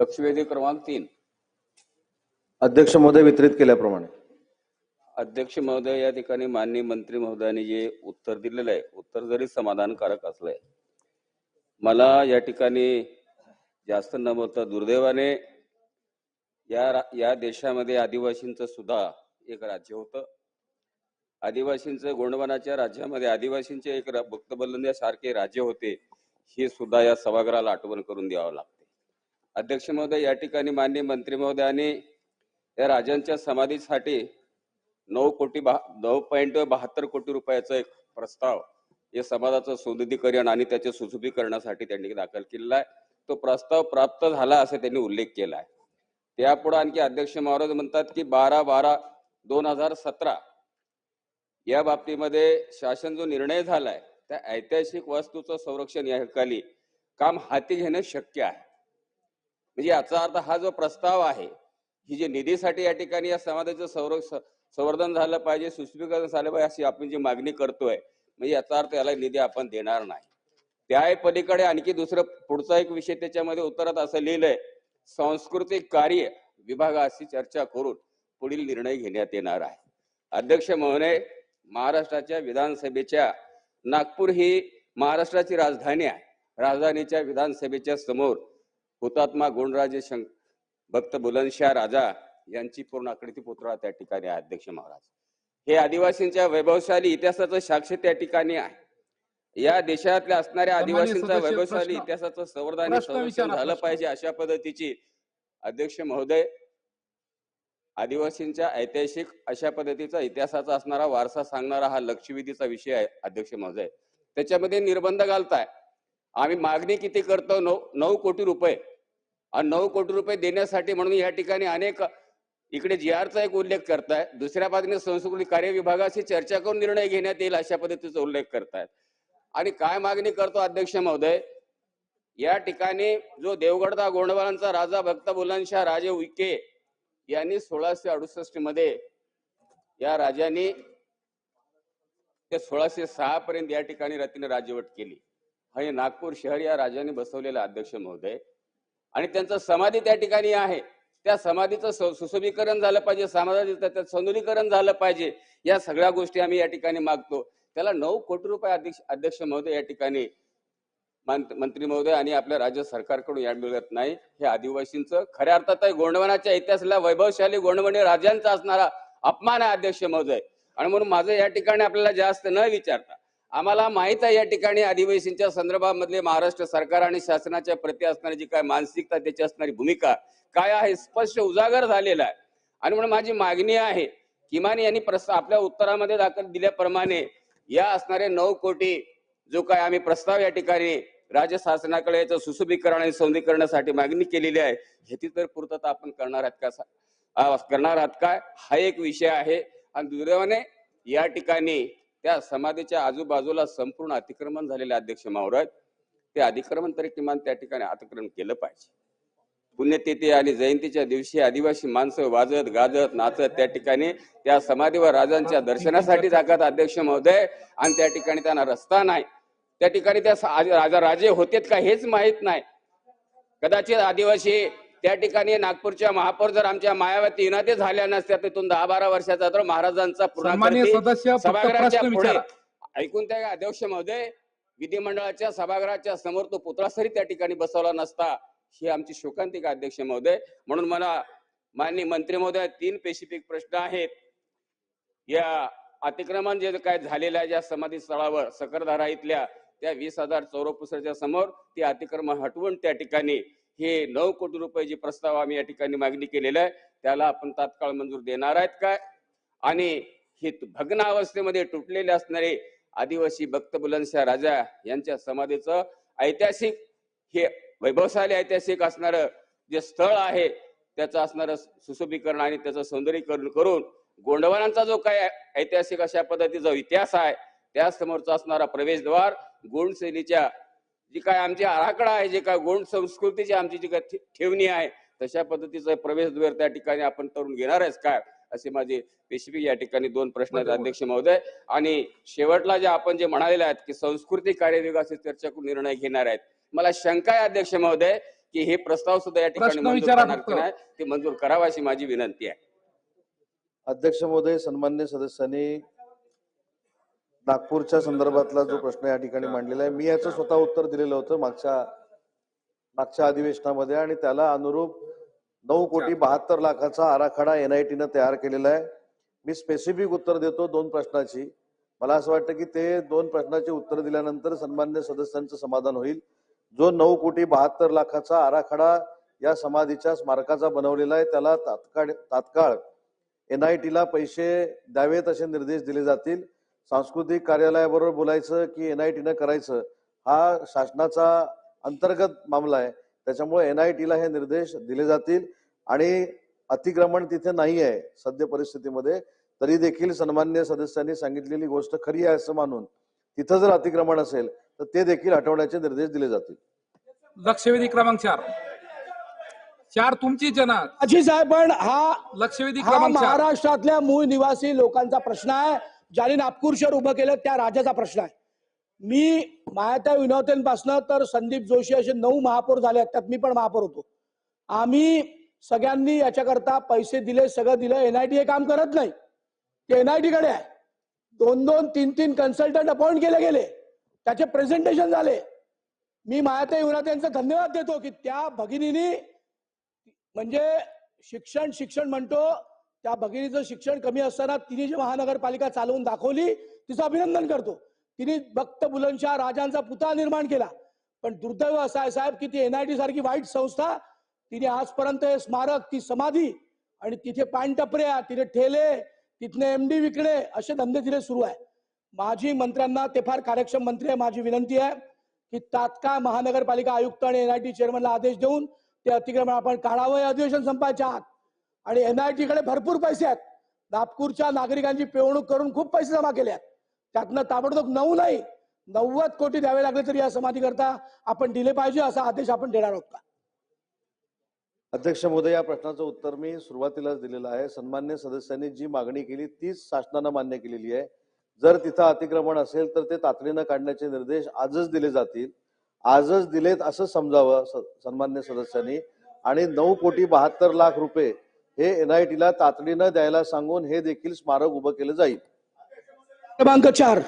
लक्षवेधी क्रमांक तीन. अध्यक्ष महोदय वितरित केल्याप्रमाणे. अध्यक्ष महोदय या ठिकाणी माननीय मंत्री महोदयांनी जे उत्तर दिलेलं आहे उत्तर जरी समाधानकारक असलंय मला या ठिकाणी जास्त न बोलता दुर्दैवाने या या देशामध्ये आदिवासींचं सुद्धा एक राज्य होतं. आदिवासींचं गोंडवानाच्या राज्यामध्ये आदिवासींचे एक भक्तबल्लंद्यासारखे राज्य होते हे सुद्धा या सभागृहाला आठवण करून द्यावं लागते. अध्यक्ष महोदय या ठिकाणी माननीय मंत्री महोदयांनी या राजांच्या समाधीसाठी नऊ कोटी बहा नऊ पॉईंट बहात्तर कोटी रुपयाचा एक प्रस्ताव या समाजाचं सौंदर्यीकरण आणि त्याच्या सुशोभीकरणासाठी त्यांनी दाखल केलेला आहे. तो प्रस्ताव प्राप्त झाला असे त्यांनी उल्लेख केला आहे. त्यापुढे आणखी अध्यक्ष महाराज म्हणतात की बारा बारा दोन हजार सतरा या बाबतीमध्ये शासन जो निर्णय झालाय त्या ऐतिहासिक वस्तूचं संरक्षण या खाली काम हाती घेणं शक्य आहे. म्हणजे याचा अर्थ हा जो प्रस्ताव आहे ही जे निधीसाठी या ठिकाणी या समाजाचं संरक्षण संवर्धन झालं पाहिजे सुशोभीकरण झालं पाहिजे अशी आपण जी मागणी करतोय म्हणजे याचा अर्थ याला निधी आपण देणार नाही. त्या पलीकडे आणखी दुसरं पुढचा एक विषय त्याच्यामध्ये उत्तरात असं लिहिलंय सांस्कृतिक कार्य विभागाशी चर्चा करून पुढील निर्णय घेण्यात येणार आहे. अध्यक्ष महोदय महाराष्ट्राच्या विधानसभेच्या नागपूर ही महाराष्ट्राची राजधानी आहे. राजधानीच्या विधानसभेच्या समोर हुतात्मा गोंडराजे शंक भक्त बुलंदशाह राजा यांची पूर्ण आकृती पुतळा त्या ठिकाणी आहे अध्यक्ष महाराज. हे आदिवासींच्या वैभवशाली इतिहासाचं साक्ष त्या ठिकाणी आहे. या देशातल्या असणाऱ्या आदिवासींचा वैभवशाली. इतिहासाचं संवर्धन संरक्षण झालं. पाहिजे अशा पद्धतीची अध्यक्ष महोदय आदिवासींच्या ऐतिहासिक अशा पद्धतीचा इतिहासाचा असणारा वारसा सांगणारा हा लक्षवेधीचा विषय आहे अध्यक्ष महोदय. त्याच्यामध्ये निर्बंध घालताय. आम्ही मागणी किती करतो? नऊ नऊ कोटी रुपये. आणि नऊ कोटी रुपये देण्यासाठी म्हणून या ठिकाणी अनेक इकडे जी आरचा एक उल्लेख करताय दुसऱ्या बाजूने संस्कृती कार्य विभागाशी चर्चा करून निर्णय घेण्यात येईल अशा पद्धतीचा उल्लेख करतायत. आणि काय मागणी करतो अध्यक्ष महोदय? या ठिकाणी जो देवगडदा गोंडवालांचा राजा भक्त बुलंदशाह राजे उके यांनी सोळाशे अडुसष्टमध्ये या राजांनी ते सोळाशे सहा पर्यंत या ठिकाणी रतीने राजवट केली. आणि हे नागपूर शहर या राजाने बसवलेला अध्यक्ष महोदय. आणि त्यांचं समाधी त्या ठिकाणी आहे. त्या समाधीचं सुशोभीकरण झालं पाहिजे समाजाचं त्याचं सौंदर्यीकरण झालं पाहिजे या सगळ्या गोष्टी आम्ही या ठिकाणी मागतो. त्याला नऊ कोटी रुपये अध्यक्ष अध्यक्ष महोदय या ठिकाणी मंत्री महोदय आणि आपल्या राज्य सरकारकडून या मिळत नाही. हे आदिवासींचं खऱ्या अर्थात आहे गोंडवनाच्या इतिहासाला वैभवशाली गोंडवणी राजांचा असणारा अपमान आहे अध्यक्ष महोदय. आणि म्हणून माझं या ठिकाणी आपल्याला जास्त न विचारता आम्हाला माहीत आहे या ठिकाणी आदिवासींच्या संदर्भामधले महाराष्ट्र सरकार आणि शासनाच्या प्रती असणारी जी काय मानसिकता त्याची असणारी भूमिका काय आहे स्पष्ट उजागर झालेला आहे. आणि म्हणून माझी मागणी आहे किमान यांनी प्रस्ताव आपल्या उत्तरामध्ये दाखल दिल्याप्रमाणे या असणारे नऊ कोटी जो काय आम्ही प्रस्ताव या ठिकाणी राज्य शासनाकडे याचं सुशोभीकरण आणि सौंदर्यीकरणासाठी मागणी केलेली आहे ह्याची तर पूर्तता आपण करणार आहात का करणार आहात काय हा एक विषय आहे. आणि दुर्दैवाने या ठिकाणी त्या समाधीच्या आजूबाजूला संपूर्ण अतिक्रमण झालेले अध्यक्ष महाराज ते अतिक्रमण तरी किमान त्या ठिकाणी अतिक्रमण केलं पाहिजे. पुण्यतिथी आणि जयंतीच्या दिवशी आदिवासी माणसं वाजत गाजत नाचत त्या ठिकाणी त्या समाधीवर राजांच्या दर्शनासाठी जागात अध्यक्ष महोदय आणि त्या ठिकाणी त्यांना रस्ता नाही. त्या ठिकाणी त्या राजा राजे होतेत का हेच माहीत नाही. कदाचित आदिवासी त्या ठिकाणी नागपूरच्या महापौर जर आमच्या मायावती इनाते झाल्या नसत्या तिथून दहा बारा वर्षाचा तर महाराजांचा सभागृहाच्या पुढे ऐकून त्या अध्यक्ष महोदय विधिमंडळाच्या सभागृहाच्या समोर तो पुतळा सरी त्या ठिकाणी बसवला नसता ही आमची शोकांतिका अध्यक्ष महोदय. म्हणून मला माननीय मंत्री महोदय तीन स्पेसिफिक प्रश्न आहेत. या अतिक्रमण जे काय झालेलं आहे ज्या समाधी स्थळावर सकरधारा इथल्या त्या वीस हजार चौरपुसरच्या समोर ते अतिक्रमण हटवून त्या ठिकाणी हे नऊ कोटी रुपये जे प्रस्ताव आम्ही या ठिकाणी मागणी केलेला आहे त्याला आपण तात्काळ मंजूर देणार आहेत काय? आणि हे भग्न अवस्थेमध्ये तुटलेले असणारे आदिवासी भक्त बुलंदशाह राजा यांच्या समाधीचं ऐतिहासिक हे वैभवशाली ऐतिहासिक असणार जे स्थळ आहे त्याचं असणारं सुशोभीकरण आणि त्याचं सौंदर्यीकरण करून गोंडवानांचा जो काय ऐतिहासिक अशा पद्धतीचा इतिहास आहे त्यासमोरचा असणारा प्रवेशद्वार गोंड शैलीच्या जी काय आमची आराखडा आहे जे काय गोंड संस्कृतीची आमची जी काय ठेवणी आहे तशा पद्धतीचं प्रवेशद्वार त्या ठिकाणी आपण करून घेणार आहेस काय? असे माझे स्पेसिफिक या ठिकाणी दोन प्रश्न आहेत. अध्यक्ष महोदय. आणि शेवटला जे आपण जे म्हणालेले आहेत की सांस्कृतिक कार्य विभागाची चर्चा करून निर्णय घेणार आहेत. मला शंका आहे अध्यक्ष महोदय की हे प्रस्ताव सुद्धा या ठिकाणी मंजूर नाही ते मंजूर करावा अशी माझी विनंती आहे. अध्यक्ष महोदय सन्मान्य सदस्यांनी नागपूरच्या संदर्भातला जो प्रश्न या ठिकाणी मांडलेला आहे मी याचं स्वतः उत्तर दिलेलं होतं मागच्या मागच्या अधिवेशनामध्ये आणि त्याला अनुरूप नऊ कोटी बहात्तर लाखाचा आराखडा एनआयटीनं तयार केलेला आहे. मी स्पेसिफिक उत्तर देतो दोन प्रश्नाची. मला असं वाटतं की ते दोन प्रश्नाची उत्तर दिल्यानंतर सन्मान्य सदस्यांचं समाधान होईल. जो नऊ कोटी बहात्तर लाखाचा आराखडा या समाधीच्या स्मारकाचा बनवलेला आहे त्याला तात्काळ तात्काळ एनआयटीला पैसे द्यावेत असे निर्देश दिले जातील. सांस्कृतिक कार्यालयाबरोबर बोलायचं की एनआयटीनं करायचं हा शासनाचा अंतर्गत मामला आहे. त्याच्यामुळे एनआयटीला हे निर्देश दिले जातील आणि अतिक्रमण तिथे नाही आहे सद्य परिस्थितीमध्ये. तरी देखील सन्मान्य सदस्यांनी सांगितलेली गोष्ट खरी आहे असं मानून तिथं जर अतिक्रमण असेल तर ते देखील हटवण्याचे निर्देश दिले जातील. लक्षवेधी क्रमांक चार. चार तुमचीच आहे ना माझी साहेब पण हा लक्षवेधी हा क्रमांक महाराष्ट्रातल्या मूळ निवासी लोकांचा प्रश्न आहे. ज्यांनी नागपूर शहर उभं केलं त्या राजाचा प्रश्न आहे. मी मायात्या विनोतेंपासनं तर संदीप जोशी असे नऊ महापौर झाले आहेत त्यात मी पण महापौर होतो. आम्ही सगळ्यांनी याच्याकरता पैसे दिले सगळं दिलं एनआयटी हे काम करत नाही. ते एनआयटी कडे आहे. दोन दोन तीन तीन कन्सल्टंट अपॉइंट केले गेले. त्याचे प्रेझेंटेशन झाले. मी मायात्या युवरात यांचा धन्यवाद देतो की त्या भगिनीनी म्हणजे शिक्षण शिक्षण म्हणतो त्या भगिनीचं शिक्षण कमी असताना तिने जी महानगरपालिका चालवून दाखवली तिचं अभिनंदन करतो. तिने भक्त बुलंदशाह राजांचा पुतळा निर्माण केला. पण दुर्दैव असं आहे साहेब की ती एनआयटी सारखी वाईट संस्था तिने आजपर्यंत हे स्मारक ती समाधी आणि तिथे पानटपऱ्या तिथे ठेले तिथले एमडी विकणे असे धंदे तिथे सुरू आहे. माझी मंत्र्यांना ते फार कार्यक्षम मंत्री आहे माझी विनंती आहे की तात्काळ महानगरपालिका आयुक्त आणि एनआयटी चेअरमनला आदेश देऊन ते अतिक्रमण आपण काढावं. हे अधिवेशन संपायच्या आत. आणि एनआयटी कडे भरपूर पैसे आहेत. नागपूरच्या नागरिकांची पिळवणूक करून खूप पैसे जमा केले आहेत. त्यातनं ताबडतोब नऊ नाही नव्वद कोटी द्यावे लागले तरी या समाधी करता आपण दिले पाहिजे असा आदेश आपण देणार आहोत का? अध्यक्ष महोदय या प्रश्नाचं उत्तर मी सुरुवातीलाच दिलेलं आहे. सन्मान्य सदस्यांनी जी मागणी केली तीच शासनानं मान्य केलेली आहे. जर तिथं अतिक्रमण असेल तर ते तातडीनं काढण्याचे निर्देश आजच दिले जातील. आजच दिलेत असं समजावं सन्मान्य सदस्यांनी. आणि नऊ कोटी बहात्तर लाख रुपये हे एनआयटीला तातडीनं द्यायला सांगून हे देखील स्मारक उभं केलं जाईल. क्रमांक चार.